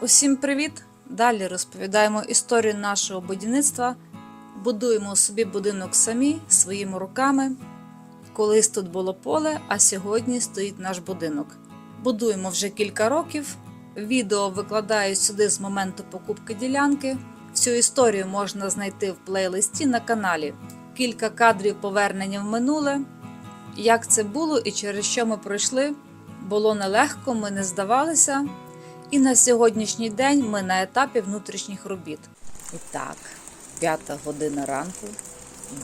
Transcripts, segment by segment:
Усім привіт! Далі розповідаємо історію нашого будівництва. Будуємо собі будинок самі своїми руками. Колись тут було поле, а сьогодні стоїть наш будинок. Будуємо вже кілька років. Відео викладаю сюди з моменту покупки ділянки. Всю історію можна знайти в плейлисті на каналі. Кілька кадрів повернення в минуле. Як це було і через що ми пройшли, було нелегко, ми не здавалися. І на сьогоднішній день ми на етапі внутрішніх робіт. І так, п'ята година ранку,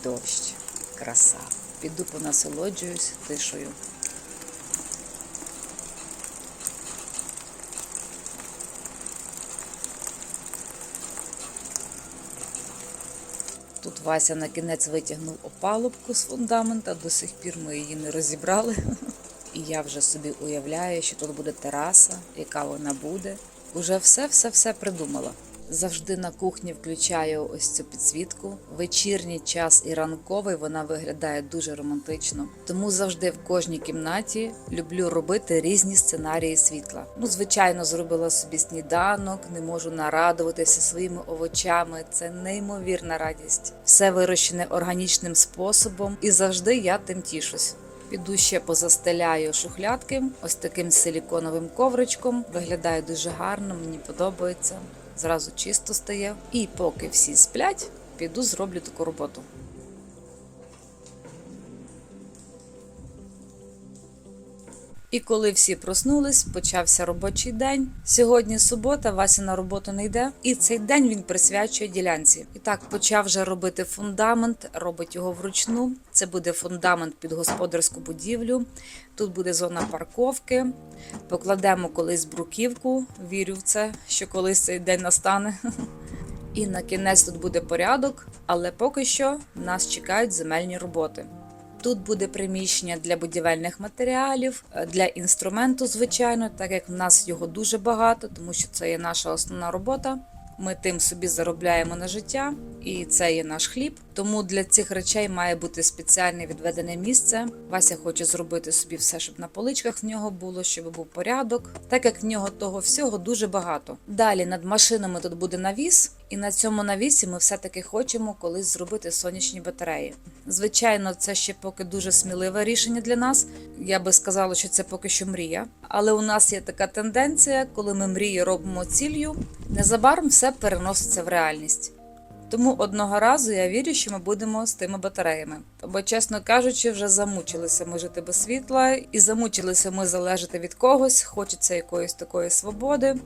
дощ, краса. Піду понасолоджуюсь тишою. Тут Вася на кінець витягнув опалубку з фундамента, до сих пір ми її не розібрали. І я вже собі уявляю, що тут буде тераса, яка вона буде. Уже все-все-все придумала. Завжди на кухні включаю ось цю підсвітку. Вечірній час і ранковий вона виглядає дуже романтично. Тому завжди в кожній кімнаті люблю робити різні сценарії світла. Ну, звичайно, зробила собі сніданок, не можу нарадуватися своїми овочами. Це неймовірна радість. Все вирощене органічним способом, і завжди я тим тішусь. Піду ще позастеляю шухлядки ось таким силіконовим ковричком. Виглядає дуже гарно, мені подобається. Зразу чисто стає. І поки всі сплять, піду зроблю таку роботу. І коли всі проснулись, почався робочий день. Сьогодні субота, Вася на роботу не йде, і цей день він присвячує ділянці. І так почав вже робити фундамент, робить його вручну. Це буде фундамент під господарську будівлю. Тут буде зона парковки. Покладемо колись бруківку. Вірю в це, що колись цей день настане. І на кінець тут буде порядок, але поки що нас чекають земельні роботи. Тут буде приміщення для будівельних матеріалів, е, для інструменту, звичайно, так як в нас його дуже багато, тому що це є наша основна робота. Ми тим собі заробляємо на життя, і це є наш хліб. Тому для цих речей має бути спеціальне відведене місце. Вася хоче зробити собі все, щоб на поличках в нього було, щоб був порядок, так як в нього того всього дуже багато. Далі над машинами тут буде навіс, і на цьому навісі ми все-таки хочемо колись зробити сонячні батареї. Звичайно, це ще поки дуже сміливе рішення для нас. Я би сказала, що це поки що мрія. Але у нас є така тенденція, коли ми мрії робимо ціллю, незабаром все переноситься в реальність. Тому одного разу я вірю, що ми будемо з тими батареями. Бо, чесно кажучи, вже замучилися ми жити без світла, і замучилися ми залежати від когось, хочеться якоїсь такої свободи.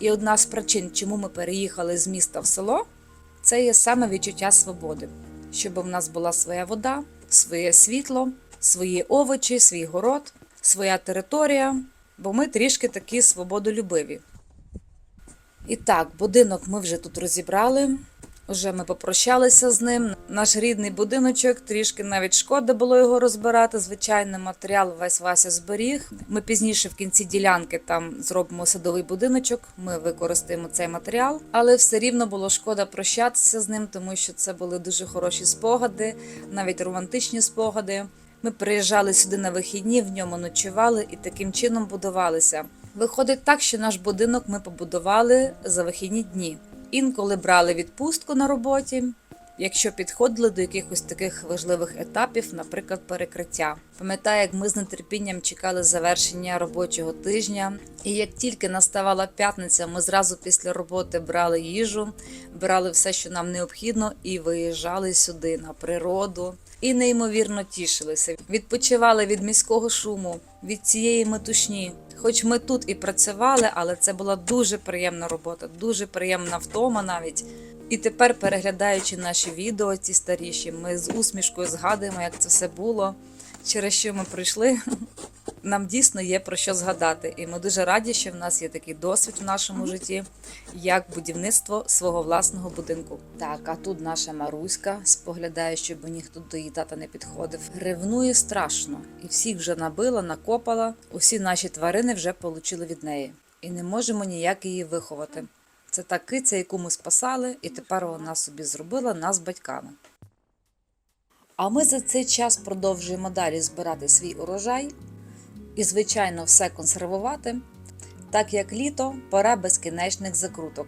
І одна з причин, чому ми переїхали з міста в село, це є саме відчуття свободи, щоб в нас була своя вода, своє світло, свої овочі, свій город, своя територія, бо ми трішки такі свободолюбиві. І так, будинок ми вже тут розібрали. Уже ми попрощалися з ним. Наш рідний будиночок, трішки навіть шкода було його розбирати. Звичайний матеріал весь Вася зберіг. Ми пізніше в кінці ділянки там зробимо садовий будиночок. Ми використаємо цей матеріал, але все рівно було шкода прощатися з ним, тому що це були дуже хороші спогади, навіть романтичні спогади. Ми приїжджали сюди на вихідні, в ньому ночували і таким чином будувалися. Виходить так, що наш будинок ми побудували за вихідні дні. Інколи брали відпустку на роботі, якщо підходили до якихось таких важливих етапів, наприклад, перекриття. Пам'ятаю, як ми з нетерпінням чекали завершення робочого тижня, і як тільки наставала п'ятниця, ми зразу після роботи брали їжу, брали все, що нам необхідно, і виїжджали сюди на природу. І неймовірно тішилися, відпочивали від міського шуму, від цієї метушні. Хоч ми тут і працювали, але це була дуже приємна робота, дуже приємна втома навіть. І тепер, переглядаючи наші відео, ці старіші, ми з усмішкою згадуємо, як це все було, через що ми прийшли. Нам дійсно є про що згадати, і ми дуже раді, що в нас є такий досвід в нашому житті, як будівництво свого власного будинку. Так, а тут наша Маруська споглядає, щоб ніхто до її тата не підходив. Ревнує страшно, і всіх вже набила, накопала. Усі наші тварини вже получили від неї, і не можемо ніяк її виховати. Це та киця, яку ми спасали, і тепер вона собі зробила нас батьками. А ми за цей час продовжуємо далі збирати свій урожай і, звичайно, все консервувати. так як літо пора безкінечних закруток.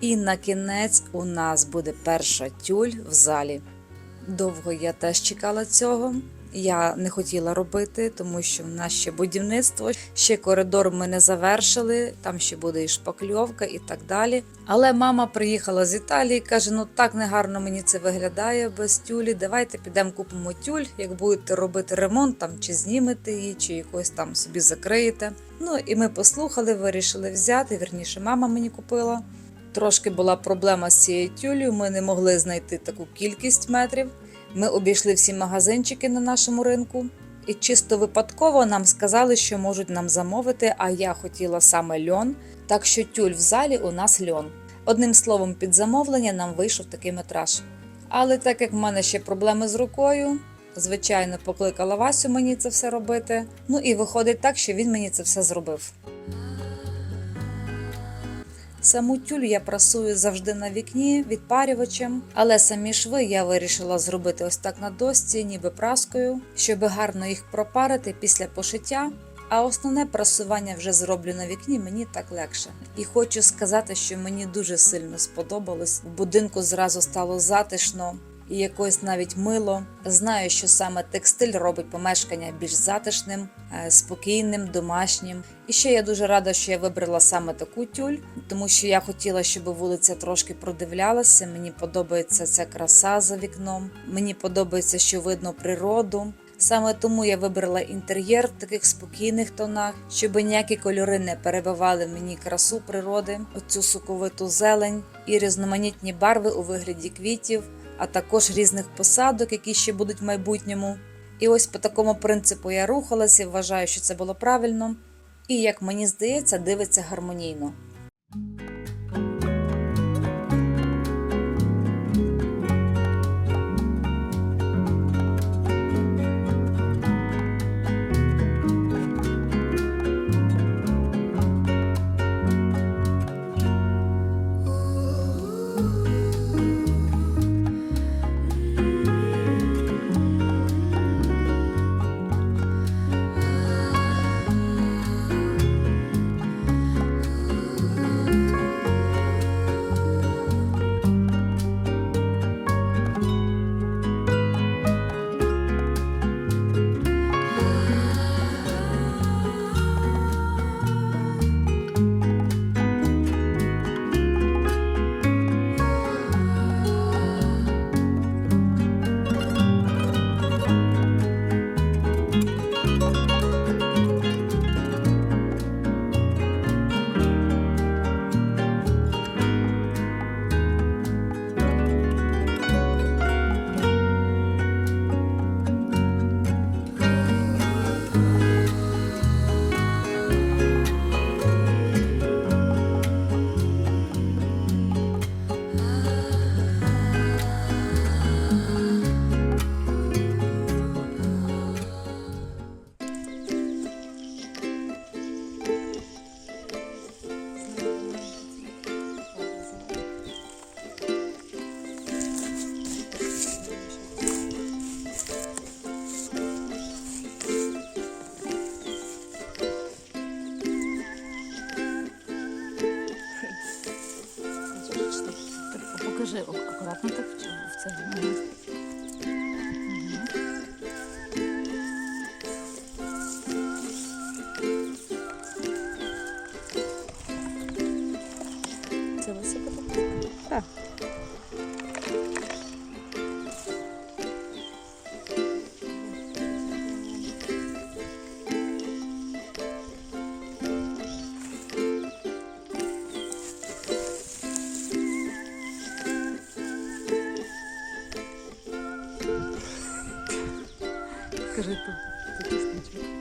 І на кінець у нас буде перша тюль в залі. Довго я теж чекала цього. Я не хотіла робити, тому що в нас ще будівництво, ще коридор ми не завершили, там ще буде і шпакльовка і так далі. Але мама приїхала з Італії, каже: ну так негарно мені це виглядає без тюлі. Давайте підемо купимо тюль, як будете робити ремонт там, чи знімете її, чи якось там собі закриєте. Ну і ми послухали, вирішили взяти. Вірніше, мама мені купила. Трошки була проблема з цією тюлею, ми не могли знайти таку кількість метрів. Ми обійшли всі магазинчики на нашому ринку, і чисто випадково нам сказали, що можуть нам замовити, а я хотіла саме льон, так що тюль в залі у нас льон. Одним словом, під замовлення нам вийшов такий метраж. Але так як в мене ще проблеми з рукою, звичайно, покликала Васю мені це все робити. Ну і виходить так, що він мені це все зробив. Саму тюль я прасую завжди на вікні відпарювачем, але самі шви я вирішила зробити ось так на досці, ніби праскою, щоб гарно їх пропарити після пошиття. А основне прасування вже зроблю на вікні, мені так легше. І хочу сказати, що мені дуже сильно сподобалось. В будинку зразу стало затишно і якось навіть мило. Знаю, що саме текстиль робить помешкання більш затишним, е, спокійним, домашнім. І ще я дуже рада, що я вибрала саме таку тюль, тому що я хотіла, щоб вулиця трошки продивлялася. Мені подобається ця краса за вікном. Мені подобається, що видно природу. Саме тому я вибрала інтер'єр в таких спокійних тонах, щоб ніякі кольори не перебивали мені красу природи, оцю соковиту зелень і різноманітні барви у вигляді квітів, а також різних посадок, які ще будуть в майбутньому. І ось по такому принципу я рухалася вважаю, що це було правильно. І як мені здається, дивиться гармонійно. Покажи акуратно так в це. Скажи тут.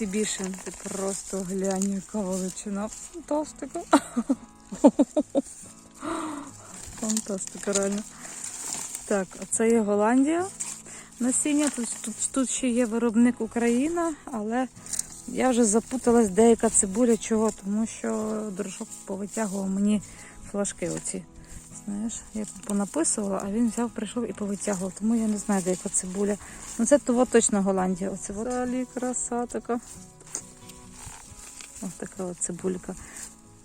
Більше. Ти просто глянь, яка величина. Фантастика. Фантастика, реально. Так, це є Голландія. Насіння. Тут, тут, тут ще є виробник Україна, але я вже запуталась, деяка цибуля чого, тому що дружок повитягував мені флажки оці. Знаєш, я понаписувала, а він взяв, прийшов і повитягував, тому я не знаю, де яка цибуля. Ну це того точно Голландія. Оце от. Далі краса така. Ось така от цибулька.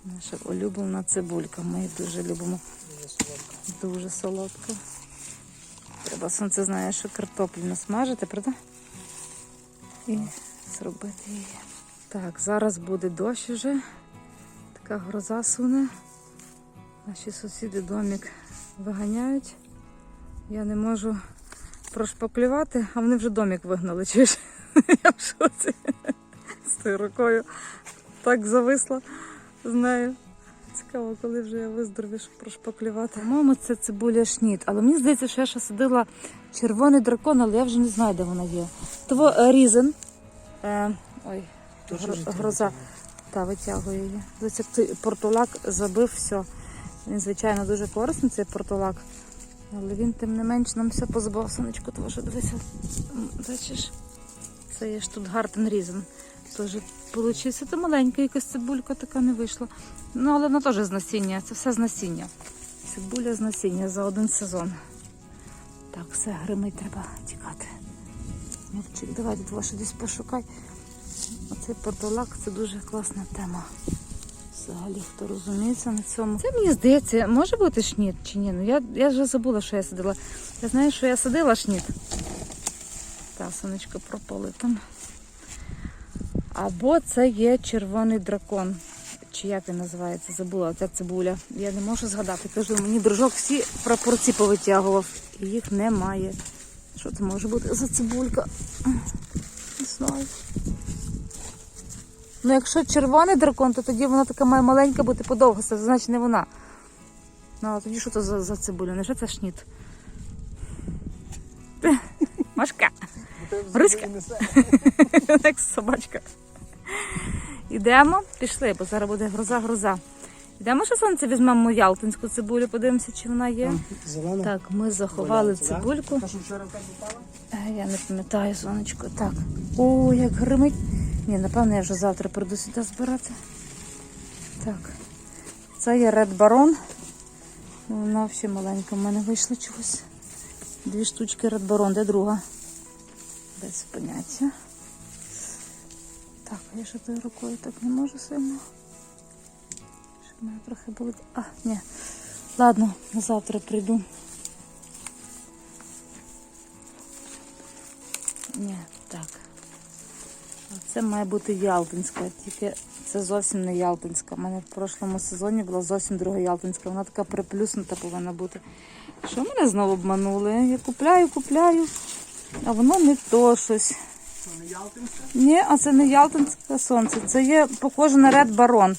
Наша улюблена цибулька. Ми її дуже любимо. Дуже солодка. Треба сонце знає, що картоплю насмажити, правда? І зробити її. Так, зараз буде дощ уже. Така гроза суне. Наші сусіди домик виганяють. Я не можу прошпаклювати, а вони вже домик вигнали. Чуєш? Я в шоці з тою рукою так зависла з нею. Цікаво, коли вже я виздоровію, щоб прошпаклювати. По-моєму, це цибуля шніт. Але мені здається, що я ще садила червоний дракон, але я вже не знаю, де вона є. Того е, різен. Е, ой, гро- гроза. Та витягує її. Дивіться, як той портулак забив все. Він, звичайно, дуже корисний, цей портулак. Але він, тим не менш, нам все позабав сонечко, тому що дивися. Бачиш? Це є Штутгартен Різен. Теж получився. Це маленька якась цибулька така не вийшла. Ну, але вона теж з насіння. Це все з насіння. Цибуля з насіння за один сезон. Так, все, гримить, треба тікати. Давай тут ваше десь пошукай. Оцей портулак це дуже класна тема. Взагалі, хто розуміється на цьому. Це мені здається, може бути шніт чи ні? Ну я, я вже забула, що я садила. Я знаю, що я садила шніт. Та сонечко пропали там. Або це є червоний дракон. Чи як він називається? Забула ця цибуля. Я не можу згадати. Кажу, мені дружок всі прапорці повитягував. І їх немає. Що це може бути за цибулька? Не знаю. Ну, якщо червоний дракон, то тоді вона така має маленька бути подовго, це значить не вона. Ну, а тоді що це за, за цибуля? Не що це шніт? Машка. Руська. Як собачка. Ідемо, пішли, бо зараз буде гроза-гроза. Йдемо, що сонце візьмемо ялтинську цибулю, подивимося, чи вона є. Зелена? Так, ми заховали Валяється, цибульку. Та, що вчора? Е, Я не пам'ятаю, сонечко. Так. О, як гримить. Ні, напевно, я вже завтра прийду сюди збирати. Так. Це є Red Baron. Вона взагалі маленька в мене вийшла чогось. Дві штучки Red Baron. Де друга? Без поняття. Так, я ще тою рукою так не можу сильно. Щоб мене трохи болить. А, ні. Ладно, завтра прийду. Це має бути Ялтинська, тільки це зовсім не Ялтинська. У мене в прошлому сезоні була зовсім друга Ялтинська. Вона така приплюснута повинна бути. Що мене знову обманули? Я купляю, купляю, а воно не то щось. Що, не Ялтинська? Ні, а це не Ялтинське сонце. Це є похоже на Ред Барон.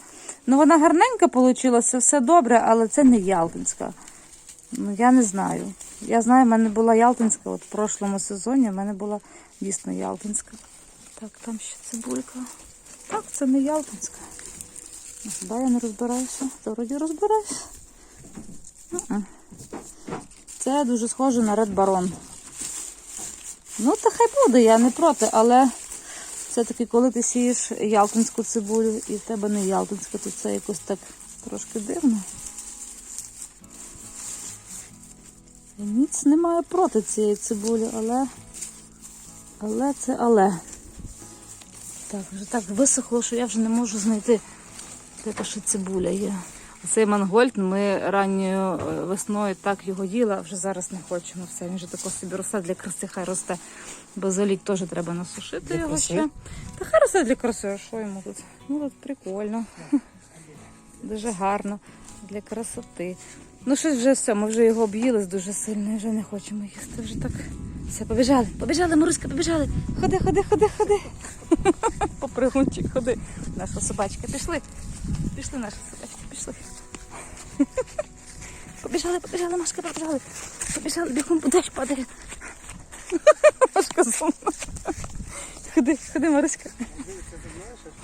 Ну вона гарненька вийшла, все добре, але це не Ялтинська. Ну я не знаю. Я знаю, в мене була Ялтинська, от в прошлому сезоні в мене була дійсно Ялтинська. Так, там ще цибулька. Так, це не Ялтинська. Ну, Хіба я не розбираюся? Та вроді розбираюся. Це дуже схоже на Ред Барон. Ну, та хай буде, я не проти, але все-таки, коли ти сієш ялтинську цибулю і в тебе не ялтинська, то це якось так трошки дивно. Ніц не маю проти цієї цибулі, але. Але це але. Так, вже так висохло, що я вже не можу знайти, де та ще цибуля є. Цей мангольд ми ранньою е, весною так його їли, а вже зараз не хочемо. Все, він вже тако собі росте для краси, хай росте. Базилік теж треба насушити Для його краси? ще. Та хай росте для краси, а що йому тут? Ну тут прикольно. Дуже гарно для красоти. Ну щось вже все, ми вже його об'їли дуже сильно, і вже не хочемо їсти. Вже так. Все, побіжали, побіжали, Маруська, побіжали. Ходи, ходи, ходи, ходи. Попригунчик, ходи. Наша собачка, пішли. Пішли, наша собачка, пішли. Побіжали, побіжали, Машка, побіжали. Побіжали, бігом, дощ падає. Машка сумна. Ходи, ходи, Маруська.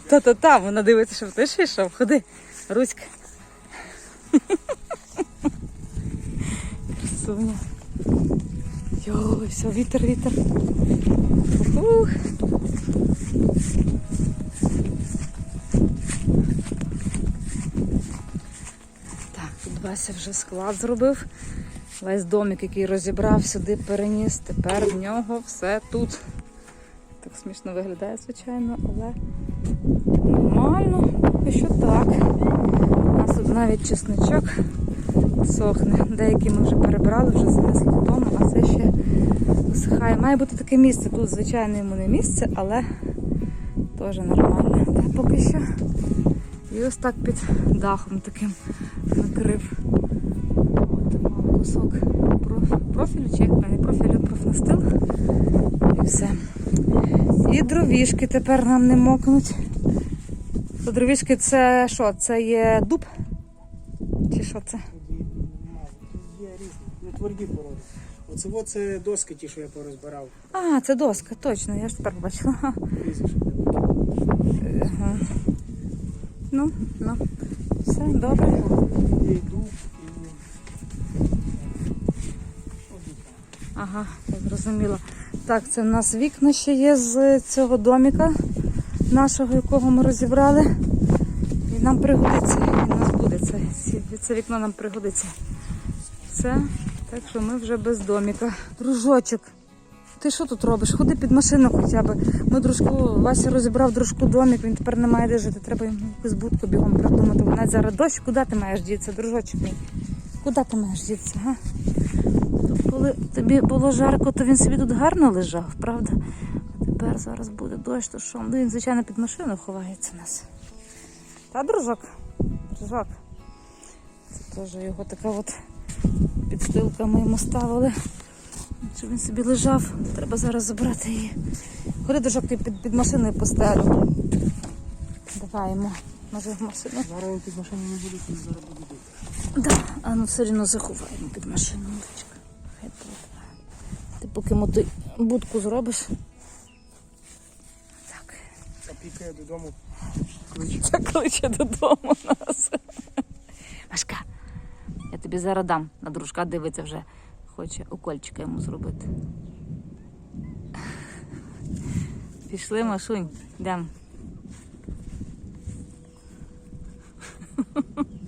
Та-та-та, вона дивиться, щоб ти ж йшов. Ходи, Руська. Красуня. Йой, все, вітер, вітер. Ух. Так, тут Вася вже склад зробив. Весь домик, який розібрав, сюди переніс. Тепер в нього все тут. Так смішно виглядає, звичайно, але нормально. І що так. У нас тут навіть чесничок сохне. Деякі ми вже перебрали, вже занесли додому, а це ще висихає. Має бути таке місце. Тут, звичайно, йому не місце, але теж нормально. Та поки що. І ось так під дахом таким накрив. От кусок проф- профілю, чи як не профілю, профнастил. І все. І дровішки тепер нам не мокнуть. То дровішки це що? Це є дуб? Чи що це? Є різні, ну тверді породи. Оце це доски ті, що я порозбирав. А, це доска, точно, я ж тепер побачила. Ха. Ну, ну, все добре. Ага, я зрозуміла. Так, це в нас вікна ще є з цього доміка нашого, якого ми розібрали. І нам пригодиться. Він у нас буде це. Це вікно нам пригодиться. Все. Так що ми вже без доміка. Дружочок. Ти що тут робиш? Ходи під машину хоча б. Ми дружку, Вася розібрав дружку домік, він тепер не має де жити. Треба йому якусь будку бігом придумати. Вона зараз дощ, куди ти маєш дітися, дружочок мій? Куди ти маєш дітися, га? Коли тобі було жарко, то він собі тут гарно лежав, правда? А тепер зараз буде дощ, то що? Ну він, звичайно, під машину ховається нас. Та, дружок? Дружок. Це теж його така от підстилка ми йому ставили. Щоб він собі лежав. Треба зараз забрати її. Ходи, дружок, ти під, під машиною постелю. Давай йому. Може в машину. Зараз під машиною не буде, він зараз буде бити. Да, а ну все одно заховаємо під машину. Ти поки йому ти будку зробиш. Так. А пікає додому. Кличе. Це кличе додому нас. Машка, я тобі зараз дам. На дружка дивиться вже хоче укольчика йому зробити. Пішли машунь, йдемо.